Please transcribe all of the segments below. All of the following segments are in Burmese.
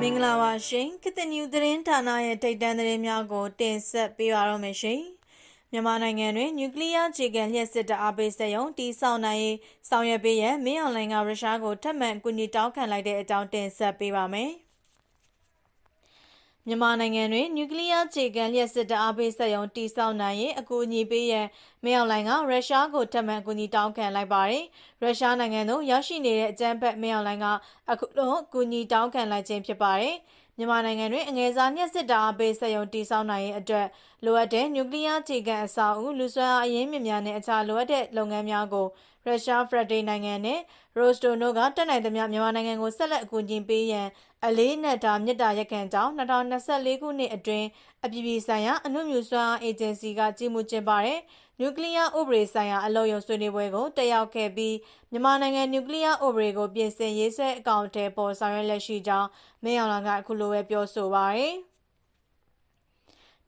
မင်္ဂလာပါရှင်ကတနယူသတင်းဌာနရဲ့ထိတ်တန့်သတင်းများကို တင်ဆက်ပေးပါရမရှင်မြန်မာနိုင်ငံတွင်နျူကလ িয়ার ခြေခံလျှက်စစ်တအားပေးစက်ရုံတီဆောက်နိုင်ရေးဆောင်ရွက်ပေးရန်မင်းအွန်လိုင်းကရုရှားကိုထပ်မံကူညီတောင်းခံလိုက်တဲ့အကြောင်းတင်ဆက်ပေးပါမယ် မြန်မာနိုင်ငံတွင်နျူကလ িয়ার ခြေခံလျှက်စစ်တအားပေးစက်ရုံတီဆောက်နိုင်ရေးအကူအညီပေးရန်မင်းအွန်လိုင်းကရုရှားကိုထပ်မံကူညီတောင်းခံလိုက်ပါတယ်။ရုရှားနိုင်ငံသို့ရောက်ရှိနေတဲ့အကြမ်းဖက်မင်းအွန်လိုင်းကအခုလိုကူညီတောင်းခံလိုက်ခြင်းဖြစ်ပါတယ်။မြန်မာနိုင်ငံတွင်အငယ်စားညှက်စစ်တာအပေးစက်ရုံတည်ဆောက်နိုင်ရေးအတွက်လိုအပ်တဲ့နျူကလ িয়ার ခြေခံအဆောက်အဦလူစွမ်းအားအရင်းမြစ်များနဲ့အခြားလိုအပ်တဲ့လုပ်ငန်းများကို ရုရှားဖရက်ဒေးနိုင်ငံနဲ့ရိုစတိုနိုကတက်နိုင်သမျှမြန်မာနိုင်ငံကိုဆက်လက်အကူအညီပေးရန်အလေးနက်တာမြစ်တာရက်ခံကြောင်း2024ခုနှစ်အတွင်းအပြည်ပြည်ဆိုင်ရာအနှုမြူစွမ်းအားအေဂျင်စီကကြီးမှုကျင်းပတဲ့နျူကလ িয়ারဥပဒေဆိုင်ရာအလုပ်ရုံဆွေးနွေးပွဲကိုတက်ရောက်ခဲ့ပြီးမြန်မာနိုင်ငံနျူကလ িয়ারဥပဒေကိုပြင်ဆင်ရေးဆွဲအကောင့်ထဲပေါ်ဆောင်ရွက်လက်ရှိကြောင်းမင်းအောင်လှိုင်ကအခုလိုပဲပြောဆိုပါရယ်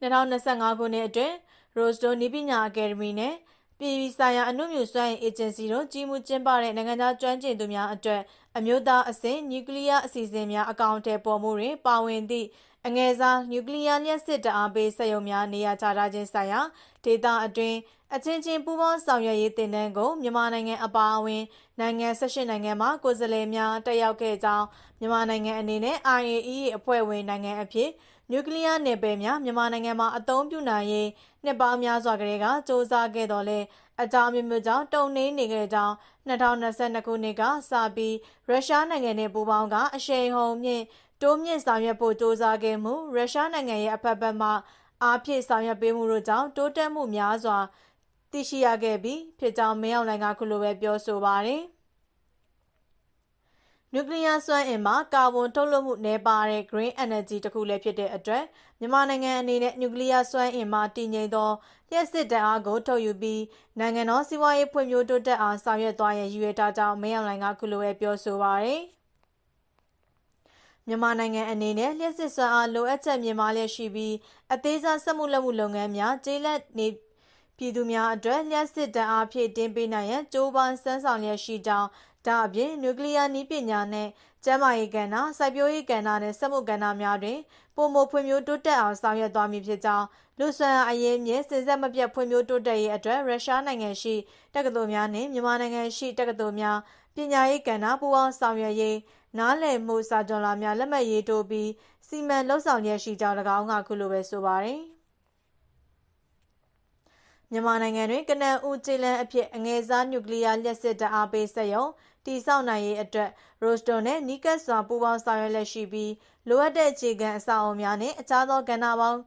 2025ခုနှစ်အတွင်းရိုစတိုနီးပညာအကယ်ဒမီနဲ့ ပြည်ပဆိုင်ရာအမှုမြူစွမ်းအေဂျင်စီတို့ကြီးမှုကျင်းပတဲ့နိုင်ငံသားကျွမ်းကျင်သူများအတွက်အမျိုးသားအဆင့်နျူကလ িয়ার အစီအစဉ်များအကောင့်ထဲပေါ်မှုတွင်ပါဝင်သည့်အငယ်စားနျူကလ িয়ার လျှက်စစ်တအားပေးစက်ရုံများနေရာချထားခြင်းဆိုင်ရာဒေသအတွင်းအချင်းချင်းပူးပေါင်းဆောင်ရွက်ရေးတင်နန်းကိုမြန်မာနိုင်ငံအပါအဝင်နိုင်ငံ18နိုင်ငံမှကိုယ်စားလှယ်များတက်ရောက်ခဲ့ကြောင်းမြန်မာနိုင်ငံအနေနဲ့ IAEA အဖွဲ့ဝင်နိုင်ငံအဖြစ် နျူကလ িয়ারနယ်ပယ်များမြန်မာနိုင်ငံမှာအသုံးပြုနိုင်ရေးနှစ်ပေါင်းများစွာကတည်းကစ조사ခဲ့တော်လဲအကြောင်းမျိုးမျိုးကြောင့်တုံနှင်းနေခဲ့ကြောင်း2022ခုနှစ်ကစပြီးရုရှားနိုင်ငံနဲ့ပူးပေါင်းကအရှိန်ဟုန်မြင့်တိုးမြင့်ဆောင်ရွက်ဖို့စ조사ခဲ့မှုရုရှားနိုင်ငံရဲ့အဖက်ဖက်မှအားဖြည့်ဆောင်ရွက်ပေးမှုတို့ကြောင့်တိုးတက်မှုများစွာသိရှိရခဲ့ပြီးဖြစ်ကြောင်းမင်းအောင်လှိုင်ကခုလိုပဲပြောဆိုပါတယ်။ နျူကလ িয়ার စွမ်းအင်မှာကာဗွန်ထုတ်လွှတ်မှုနည်းပါးတဲ့ green energy တစ်ခုလည်းဖြစ်တဲ့အတွက်မြန်မာနိုင်ငံအနေနဲ့နျူကလ িয়ার စွမ်းအင်မှာတည်ငြိမ်သောလျှက်စစ်တံအားကိုထုတ်ယူပြီးနိုင်ငံတော်စီးပွားရေးဖွံ့ဖြိုးတိုးတက်အောင်ဆောင်ရွက်သွားရန်ရည်ရွယ်ထားကြောင်းမင်းအောင်လှိုင်ကခုလိုပဲပြောဆိုပါရယ်မြန်မာနိုင်ငံအနေနဲ့လျှက်စစ်စွမ်းအားလိုအပ်ချက်မြင့်မားလျက်ရှိပြီးအသေးစားစက်မှုလက်မှုလုပ်ငန်းများကျေးလက်နေပြည်သူများအတွက်လျှက်စစ်တမ်းအားဖြည့်တင်းပေးနိုင်ရန်ကြိုးပမ်းစမ်းဆောင်လျက်ရှိကြောင်း ဒါအပြင်နျူကလ িয়ার နည်းပညာနဲ့ကျန်းမာရေးကဏ္ဍစိုက်ပျိုးရေးကဏ္ဍနဲ့စက်မှုကဏ္ဍများတွင်ပုံမဖွံ့ဖြိုးတိုးတက်အောင်ဆောင်ရွက်သွားမည်ဖြစ်ကြောင်းလူဆွမ်းအရေးမြင့်စင်ဆက်မပြတ်ဖွံ့ဖြိုးတိုးတက်ရေးအတွက်ရုရှားနိုင်ငံရှိတက္ကသိုလ်များနှင့်မြန်မာနိုင်ငံရှိတက္ကသိုလ်များပညာရေးကဏ္ဍပူးပေါင်းဆောင်ရွက်ရေးနားလည်မှုစာကြော်လာများလက်မှတ်ရေးထိုးပြီးစီမံလှုပ်ဆောင်ရရှိကြောင်း၎င်းကခုလိုပဲဆိုပါတယ်။မြန်မာနိုင်ငံတွင်ကနန်ဦးကျေးလန်းအဖြစ်အငယ်စားနျူကလ িয়ার လျှက်စစ်တအားပေးစက်ရုံ တည်ဆောက်နိုင်ရေးအတွက်ရိုစတိုနဲ့ နီးကပ်စွာ ပူးပေါင်းဆောင်ရွက်လက်ရှိပြီး လိုအပ်တဲ့အခြေခံအဆောက်အအုံများနဲ့ အခြားသောကဏ္ဍပေါင်း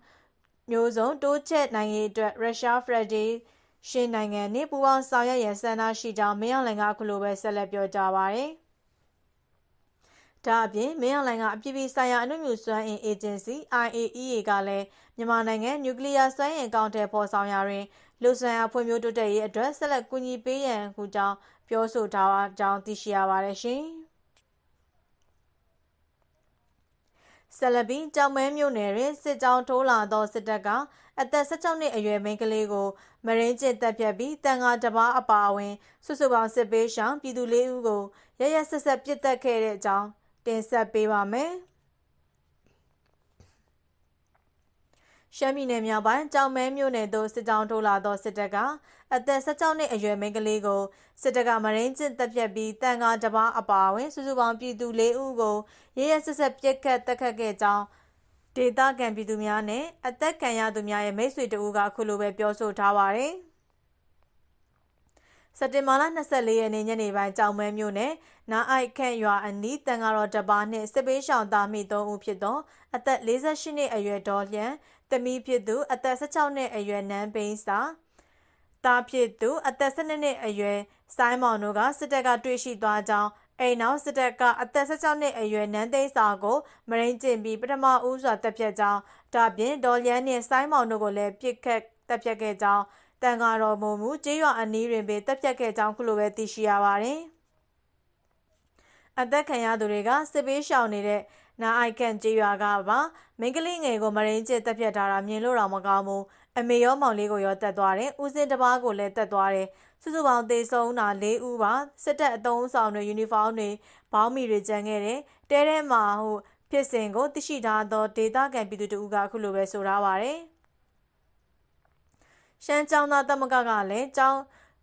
မျိုးစုံ တိုးချဲ့နိုင်ရေးအတွက် ရုရှားဖရက်ဒေးရှင်းနိုင်ငံနှင့် ပူးပေါင်းဆောင်ရွက်ရန် ဆန္ဒရှိကြောင်း မင်းအောင်လှိုင်က အခုလိုပဲ ဆက်လက်ပြောကြားပါရယ်ဒါအပြင် မင်းအောင်လှိုင်က အပြည်ပြည်ဆိုင်ရာအနုမြူစွမ်းအင်အေဂျင်စီ IAEA ကလည်း မြန်မာနိုင်ငံ နျူကလ িয়ার စွမ်းအင် အကောင့်ထဲပေါ်ဆောင်ရာတွင် လူစွမ်းအားဖွံ့ဖြိုးတိုးတက်ရေးအတွက်ဆက်လက်ကူညီပေးရန်ဟူကြောင်းပြောဆိုထားကြောင်းသိရှိရပါတယ်ရှင်။ဆက်လက်ပြီးကြောင်မဲမြို့နယ်တွင်စစ်ကြောင်းထိုးလာသောစစ်တပ်ကအသက်16နှစ်အရွယ်မိန်းကလေးကိုမရင်းကျစ်တပ်ဖြတ်ပြီးတန်ဃာတပားအပါအဝင်စုစုပေါင်းစစ်ပေးရှောင်ပြည်သူလေးဦးကိုရရဆက်ဆက်ပြစ်တက်ခဲ့တဲ့အကြောင်းတင်ဆက်ပေးပါမယ်။ ရှမ်းပြည်နယ်မြောက်ပိုင်းကြောင်မဲမြို့နယ်သို့စစ်ကြောင်းထိုးလာသောစစ်တပ်ကအသက်16နှစ်အရွယ်မိန်းကလေးကိုစစ်တပ်ကမရင်းကျစ်တပ်ဖြတ်ပြီးတန်ကားတပားအပါအဝင်စုစုပေါင်းပြည်သူ၄ဦးကိုရဲရဲဆက်ဆက်ပြစ်ခတ်တက်ခတ်ခဲ့ကြောင်းဒေသခံပြည်သူများနဲ့အသက်ခံရသူများရဲ့မိတ်ဆွေတဦးကအခုလိုပဲပြောဆိုထားပါတယ်။ စက်တင်ဘာလ24ရက်နေ့ညနေပိုင်းကြောင်မဲမြို့နယ်နာအိုက်ခန့်ရွာအနီးတန်ဃာတော်တပါးနှင့်စစ်ပေးရှောင်သားမိ3ဦးဖြစ်သောအသက်48နှစ်အရွယ်ဒေါ်လျံသမီးဖြစ်သူအသက်16နှစ်အရွယ်နန်းပိန်းစာသားဖြစ်သူအသက်12နှစ်အရွယ်စိုင်းမောင်တို့ကစစ်တပ်ကတွေ့ရှိသွားကြောင်းအိမ်နောက်စစ်တပ်ကအသက်16နှစ်အရွယ်နန်းသိန်းစာကိုမရင်းကျင်ပြီးပထမဦးစွာတပ်ဖြတ်ကြောင်းဒါပြင်ဒေါ်လျန်နှင့်စိုင်းမောင်တို့ကိုလည်းပြစ်ခတ်တပ်ဖြတ်ခဲ့ကြောင်း တန်ဃာတော်မူမူကျေးရွာအနီးတွင်ပဲတပ်ဖြတ်ခဲ့ကြောင်းခုလိုပဲသိရှိရပါတယ်အသက်ခံရသူတွေကစစ်ပေးရှောင်နေတဲ့နာအိုက်ကန်ကျေးရွာကပါမိန်းကလေးငယ်ကိုမရင်းကျစ်တက်ပြတ်ထားတာမြင်လို့တော့မကောင်းဘူးအမေရောမောင်လေးကိုရောတက်သွားတယ်ဦးစင်းတပားကိုလည်းတက်သွားတယ်စုစုပေါင်းသေဆုံးတာ၄ဦးပါစစ်တပ်အုံဆောင်တွေယူနီဖောင်းတွေဘောင်းမီတွေကျန်ခဲ့တယ်တဲထဲမှာဟိုဖြစ်စဉ်ကိုသိရှိထားသောဒေတာကန်ပြည်သူတို့ကအခုလိုပဲဆိုထားပါတယ် ရှမ်းကျောင်းသားတမကကလည်းကျောင်း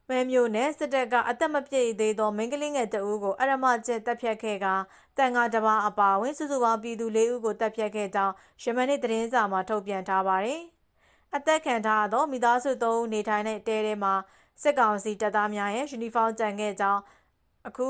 မဲမျိုးနဲ့စစ်တပ်ကအသက်မပြည့်သေးသောမိန်းကလေးငယ်တဦးကိုအရမကျက်တပ်ဖြတ်ခဲ့ကတန်ငါတပါအပါဝင်စုစုပေါင်းပြည်သူ၄ဦးကိုတပ်ဖြတ်ခဲ့ကြောင်းရမန်နေ့သတင်းစာမှာထုတ်ပြန်ထားပါတယ်။အသက်ခံထားသောမိသားစု၃ဦးနေထိုင်တဲ့တဲထဲမှာစစ်ကောင်စီတပ်သားများရဲ့ယူနီဖောင်းကြံခဲ့ကြောင်းအခု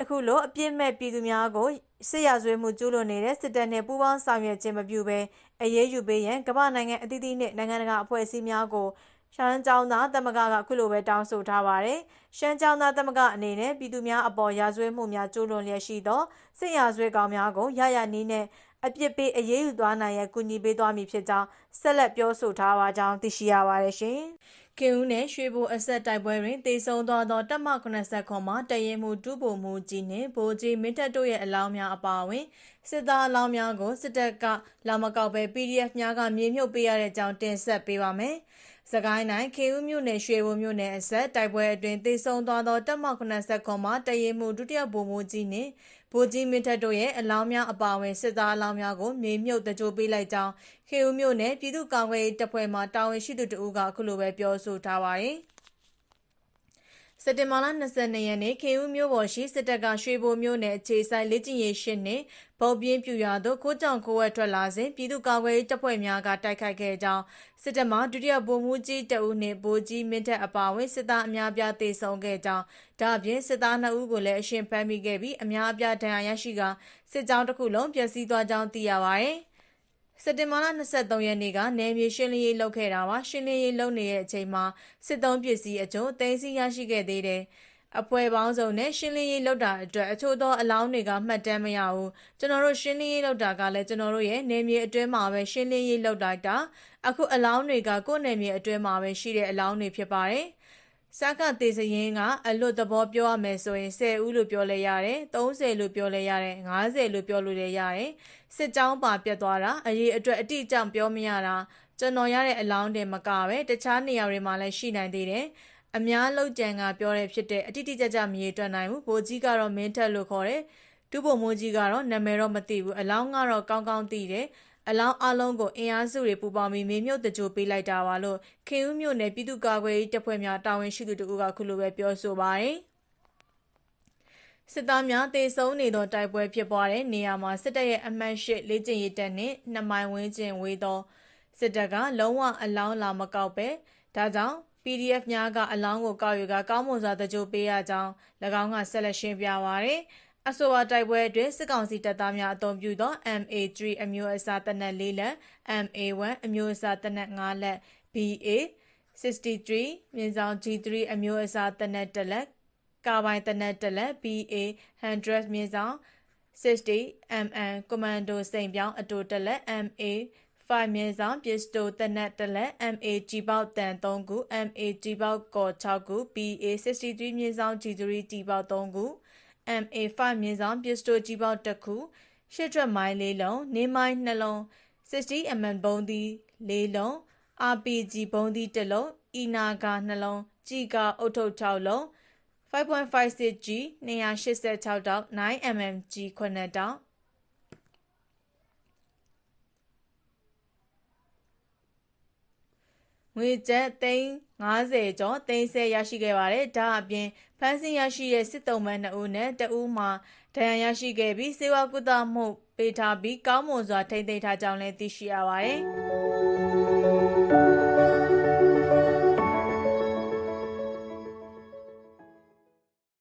အခုလိုအပြစ်မဲ့ပြည်သူများကိုစစ်ရဆွေးမှုကျူးလွန်နေတဲ့စစ်တပ်နဲ့ပူးပေါင်းဆောင်ရွက်ခြင်းမပြုဘဲအရေးယူပေးရန်ကမ္ဘာနိုင်ငံအသီးသီးနဲ့နိုင်ငံတကာအဖွဲ့အစည်းများကိုရှမ်းကျောင်းသားတမကကခုလိုပဲတောင်းဆိုထားပါတယ်။ရှမ်းကျောင်းသားတမကအနေနဲ့ပြည်သူများအပေါ်ရာဇဝဲမှုများကျူးလွန်လျက်ရှိသောစစ်ရာဇဝဲကောင်များကိုရရနည်းနဲ့အပြစ်ပေးအရေးယူသွားနိုင်ရန်ကူညီပေးသွားမည်ဖြစ်ကြောင်းဆက်လက်ပြောဆိုထားပါကြောင်းသိရှိရပါတယ်ရှင်။ ကင်ဦးနယ်ရွှေဘိုအဆက်တိုက်ပွဲတွင်တေဆုံသွားသောတပ်မ80ခွန်မှတရင်မှုတူးပုံမှုကြီးနှင့်ဗိုလ်ကြီးမင်းတပ်တို့ရဲ့အလောင်းများအပါအဝင်စစ်သားအလောင်းများကိုစစ်တပ်ကလာမကောက်ပဲ PDF များကမြေမြုပ်ပေးရတဲ့အကြောင်းတင်ဆက်ပေးပါမယ်။ စကိုင်းတိုင်းခေဦးမြို့နယ်ရွှေဘုံမြို့နယ်အဆက်တိုက်ပွဲအတွင်းသေဆုံးသွားသောတပ်မ80ခွန်မှတရင်မှုဒုတိယဗိုလ်မှူးကြီးနှင့်ဗိုလ်ကြီးမင်းထက်တို့ရဲ့အလောင်းများအပါအဝင်စစ်သားအလောင်းများကိုမြေမြုပ်တကြိုပေးလိုက်ကြောင်းခေဦးမြို့နယ်ပြည်သူ့ကာကွယ်ရေးတပ်ဖွဲ့မှတာဝန်ရှိသူတဦးကအခုလိုပဲပြောဆိုထားပါတယ်။ စက်တင်ဘာလ22ရက်နေ့ခေဦးမြို့ပေါ်ရှိစစ်တပ်ကရွှေဘိုမြို့နယ်အခြေဆိုင်လေ့ကျင့်ရေးရှင်းနှင့်ဗုတ်ပြင်းပြူရွာသို့ခိုးကြောင်ခိုးဝက်ထွက်လာစဉ်ပြည်သူ့ကာကွယ်ရေးတပ်ဖွဲ့များကတိုက်ခိုက်ခဲ့ကြောင်းစစ်တပ်မှဒုတိယဗိုလ်မှူးကြီးတဦးနှင့်ဗိုလ်ကြီးမင်းထက်အပါအဝင်စစ်သားအများပြားသေဆုံးခဲ့ကြောင်းဒါအပြင်စစ်သား2ဦးကိုလည်းအရှင်ဖမ်းမိခဲ့ပြီးအများအပြားဒဏ်ရာရရှိကစစ်ကြောင်းတစ်ခုလုံးပျက်စီးသွားကြောင်းသိရပါသည်။ စက်တင်ဘာလ23ရက်နေ့ကနယ်မြေရှင်းလင်းရေးလုပ်ခဲ့တာပါရှင်းလင်းရေးလုပ်နေတဲ့အချိန်မှာစစ်သုံးပစ္စည်းအကျိုးသိမ်းဆည်းရရှိခဲ့သေးတယ်အဖွဲ့ပေါင်းစုံနဲ့ရှင်းလင်းရေးလုပ်တာအတွက်အချို့သောအလောင်းတွေကမှတ်တမ်းမရဘူးကျွန်တော်တို့ရှင်းလင်းရေးလုပ်တာကလည်းကျွန်တော်တို့ရဲ့နယ်မြေအတွင်းမှာပဲရှင်းလင်းရေးလုပ်လိုက်တာအခုအလောင်းတွေကကိုယ့်နယ်မြေအတွင်းမှာပဲရှိတဲ့အလောင်းတွေဖြစ်ပါတယ် စကတေစရင်ကအလွတ်သဘောပြောရမယ်ဆိုရင်10ဦးလို့ပြောလဲရတယ်30လို့ပြောလဲရတယ်50လို့ပြောလို့လည်းရတယ်စစ်ကြောင်းပါပြတ်သွားတာအရေးအတွက်အတိအကျပြောမရတာကျွန်တော်ရတဲ့အလောင်းတွေမကပဲတခြားနေရာတွေမှာလည်းရှိနိုင်သေးတယ်အများလောက်ကြံကပြောတဲ့ဖြစ်တဲ့အတိအကျကျမရေတွက်နိုင်ဘူးဘိုးကြီးကတော့မင်းထက်လို့ခေါ်တယ်ဒုဗိုလ်မှူးကြီးကတော့နာမည်တော့မသိဘူးအလောင်းကတော့ကောင်းကောင်းသိတယ် အလောင်းအလုံးကိုအင်အားစုတွေပူပေါင်းပြီးမေမြုပ်တကြိုပေးလိုက်တာပါလို့ခင်ဦးမြို့နယ်ပြည်သူ့ကာကွယ်ရေးတပ်ဖွဲ့များတာဝန်ရှိသူတို့ကခုလိုပဲပြောဆိုပါတယ်စစ်သားများတေဆုံးနေသောတိုက်ပွဲဖြစ်ပွားတဲ့နေရာမှာစစ်တပ်ရဲ့အမှတ်၈လေ့ကျင့်ရေးတပ်နှင့်နှစ်မိုင်ဝန်းကျင်ဝေးသောစစ်တပ်ကလုံးဝအလောင်းလာမကောက်ပဲဒါကြောင့် PDF များကအလောင်းကိုကောက်ယူကကောင်းမွန်စွာတကြိုပေးရကြောင်း၎င်းကဆက်လက်ရှင်းပြပါရယ် အဆိုပါတိုက်ပွဲအတွင်းစစ်ကောင်စီတပ်သားများအုံပြုသော MA3 အမျိုးအစားတနက်၄လက် MA1 အမျိုးအစားတနက်၅လက် BA 63မြင်းဆောင် G3 အမျိုးအစားတနက်1လက်ကာပိုင်တနက်1လက် BA 100မြင်းဆောင်60 mm ကွန်မန်ဒိုစိန်ပြောင်းအတူ1လက် MA 5မြင်းဆောင်ပစ္စတိုတနက်1လက် MA ကြီးပေါက်တန်3ခု MA ကြီးပေါက်ကော်6ခု BA 63မြင်းဆောင် G3 ကြီးပေါက်3ခု MA5 မြင်းဆောင်ပစ္စတိုကြီးပေါက်တစ်ခုရှစ်ထွက်မိုင်းလေးလုံးနေမိုင်းနှလုံး 60 mm ဘုံသီးလေးလုံး RPG ဘုံသီးတစ်လုံးအီနာကာနှလုံးကြီးကာအုတ်ထုတ်6လုံး 5.56G 286တောက် 9mm G 9တောက် ငွေကျပ်သိန်း90ကျော်သိန်း10ရရှိခဲ့ပါတယ်။ဒါအပြင်ဖမ်းဆီးရရှိတဲ့စစ်တုံးမန်း2ဦးနဲ့တဦးမှဒဏ်ရာရရှိခဲ့ပြီးစေဝါကုသမှုပေးထားပြီးကောင်းမွန်စွာထိန်းသိမ်းထားကြောင်းလည်းသိရှိရပါတယ်။